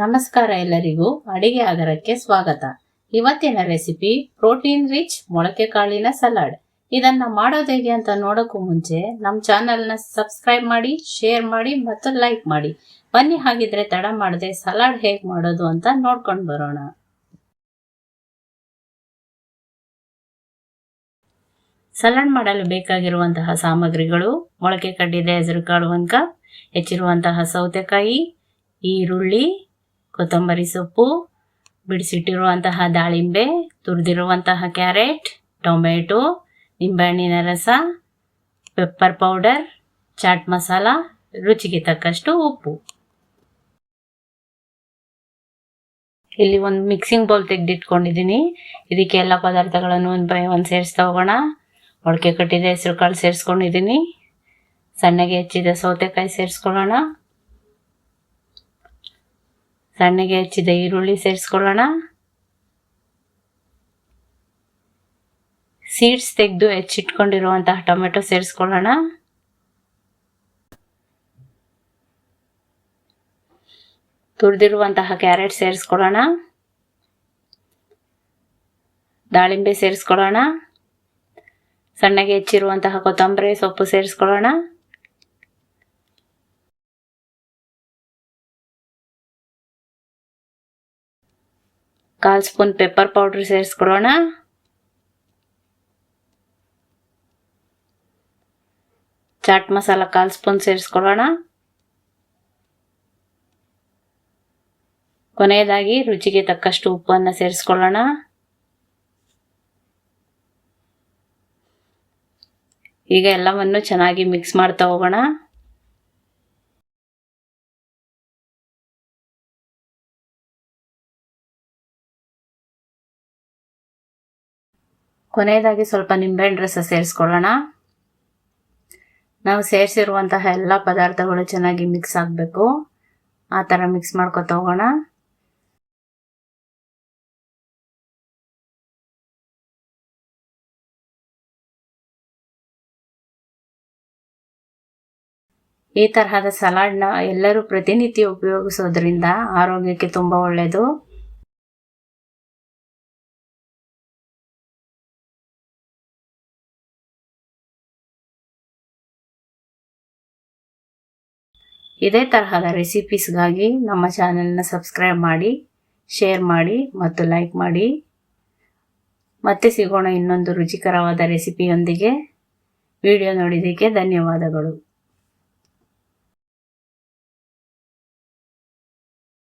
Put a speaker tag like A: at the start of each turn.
A: ನಮಸ್ಕಾರ ಎಲ್ಲರಿಗೂ ಅಡಿಗೆ ಆಗರಕ್ಕೆ ಸ್ವಾಗತ. ಇವತ್ತಿನ ರೆಸಿಪಿ ಪ್ರೋಟೀನ್ ರಿಚ್ ಮೊಳಕೆ ಕಾಳಿನ ಸಲಾಡ್. ಇದನ್ನ ಮಾಡೋದು ಹೇಗೆ ಅಂತ ನೋಡೋಕ್ಕೂ ಮುಂಚೆ ನಮ್ಮ ಚಾನೆಲ್ನ ಸಬ್ಸ್ಕ್ರೈಬ್ ಮಾಡಿ, ಶೇರ್ ಮಾಡಿ ಮತ್ತು ಲೈಕ್ ಮಾಡಿ. ಬನ್ನಿ ಹಾಗಿದ್ರೆ ತಡ ಮಾಡದೆ ಸಲಾಡ್ ಹೇಗೆ ಮಾಡೋದು ಅಂತ ನೋಡ್ಕೊಂಡು ಬರೋಣ. ಸಲಾಡ್ ಮಾಡಲು ಬೇಕಾಗಿರುವಂತಹ ಸಾಮಗ್ರಿಗಳು ಮೊಳಕೆ ಕಡ್ಡಿದೆ ಹೆಸರುಕಾಳು ಒಂದು ಕಪ್, ಹೆಚ್ಚಿರುವಂತಹ ಸೌತೆಕಾಯಿ, ಈರುಳ್ಳಿ ಕೊತ್ತಂಬರಿ ಸೊಪ್ಪು, ಬಿಡಿಸಿಟ್ಟಿರುವಂತಹ ದಾಳಿಂಬೆ, ತುರಿದಿರುವಂತಹ ಕ್ಯಾರೆಟ್, ಟೊಮೆಟೊ, ನಿಂಬೆಹಣ್ಣಿನ ರಸ, ಪೆಪ್ಪರ್ ಪೌಡರ್, ಚಾಟ್ ಮಸಾಲ, ರುಚಿಗೆ ತಕ್ಕಷ್ಟು ಉಪ್ಪು. ಇಲ್ಲಿ ಒಂದು ಮಿಕ್ಸಿಂಗ್ ಬೌಲ್ ತೆಗೆದಿಟ್ಕೊಂಡಿದ್ದೀನಿ. ಇದಕ್ಕೆ ಎಲ್ಲ ಪದಾರ್ಥಗಳನ್ನು ಒಂದು ಬೈ ಒಂದು ಸೇರಿಸ್ತಾ ಹೋಗೋಣ. ಮೊಳಕೆ ಕಟ್ಟಿದ ಹೆಸರು ಕಾಳು ಸೇರಿಸ್ಕೊಂಡಿದ್ದೀನಿ. ಸಣ್ಣಗೆ ಹೆಚ್ಚಿದ ಸೌತೆಕಾಯಿ ಸೇರಿಸ್ಕೊಳ್ಳೋಣ. ಸಣ್ಣಗೆ ಹೆಚ್ಚಿದ ಈರುಳ್ಳಿ ಸೇರಿಸ್ಕೊಳ್ಳೋಣ. ಸೀಡ್ಸ್ ತೆಗೆದು ಹೆಚ್ಚಿಟ್ಕೊಂಡಿರುವಂತಹ ಟೊಮೆಟೊ ಸೇರಿಸ್ಕೊಳ್ಳೋಣ. ತುರಿದಿರುವಂತಹ ಕ್ಯಾರೆಟ್ ಸೇರಿಸ್ಕೊಳ್ಳೋಣ. ದಾಳಿಂಬೆ ಸೇರಿಸ್ಕೊಳ್ಳೋಣ. ಸಣ್ಣಗೆ ಹೆಚ್ಚಿರುವಂತಹ ಕೊತ್ತಂಬರಿ ಸೊಪ್ಪು ಸೇರಿಸ್ಕೊಳ್ಳೋಣ. ಕಾಲು ಸ್ಪೂನ್ ಪೆಪ್ಪರ್ ಪೌಡ್ರ್ ಸೇರಿಸ್ಕೊಳ್ಳೋಣ ಚಾಟ್ ಮಸಾಲ ಕಾಲ್ ಸ್ಪೂನ್ ಸೇರಿಸ್ಕೊಳ್ಳೋಣ ಕೊನೆಯದಾಗಿ ರುಚಿಗೆ ತಕ್ಕಷ್ಟು ಉಪ್ಪನ್ನು ಸೇರಿಸ್ಕೊಳ್ಳೋಣ ಈಗ ಎಲ್ಲವನ್ನು ಚೆನ್ನಾಗಿ ಮಿಕ್ಸ್ ಮಾಡ್ತಾ ಹೋಗೋಣ. ಕೊನೆಯದಾಗಿ ಸ್ವಲ್ಪ ನಿಂಬೆಹಣ್ಣು ರಸ ಸೇರಿಸ್ಕೊಳ್ಳೋಣ. ನಾವು ಸೇರಿಸಿರುವಂತಹ ಎಲ್ಲ ಪದಾರ್ಥಗಳು ಚೆನ್ನಾಗಿ ಮಿಕ್ಸ್ ಆಗಬೇಕು. ಆ ಥರ ಮಿಕ್ಸ್ ಮಾಡ್ಕೊತ ಹೋಗೋಣ. ಈ ತರಹದ ಸಲಾಡ್ನ ಎಲ್ಲರೂ ಪ್ರತಿನಿತ್ಯ ಉಪಯೋಗಿಸೋದ್ರಿಂದ ಆರೋಗ್ಯಕ್ಕೆ ತುಂಬ ಒಳ್ಳೆಯದು ಇದೇ ತರಹದ ರೆಸಿಪೀಸ್ಗಾಗಿ ನಮ್ಮ ಚಾನೆಲ್ನ ಸಬ್ಸ್ಕ್ರೈಬ್ ಮಾಡಿ ಶೇರ್ ಮಾಡಿ ಮತ್ತು ಲೈಕ್ ಮಾಡಿ. ಮತ್ತೆ ಸಿಗೋಣ ಇನ್ನೊಂದು ರುಚಿಕರವಾದ ರೆಸಿಪಿಯೊಂದಿಗೆ ವಿಡಿಯೋ ನೋಡಿದ್ದಕ್ಕೆ ಧನ್ಯವಾದಗಳು.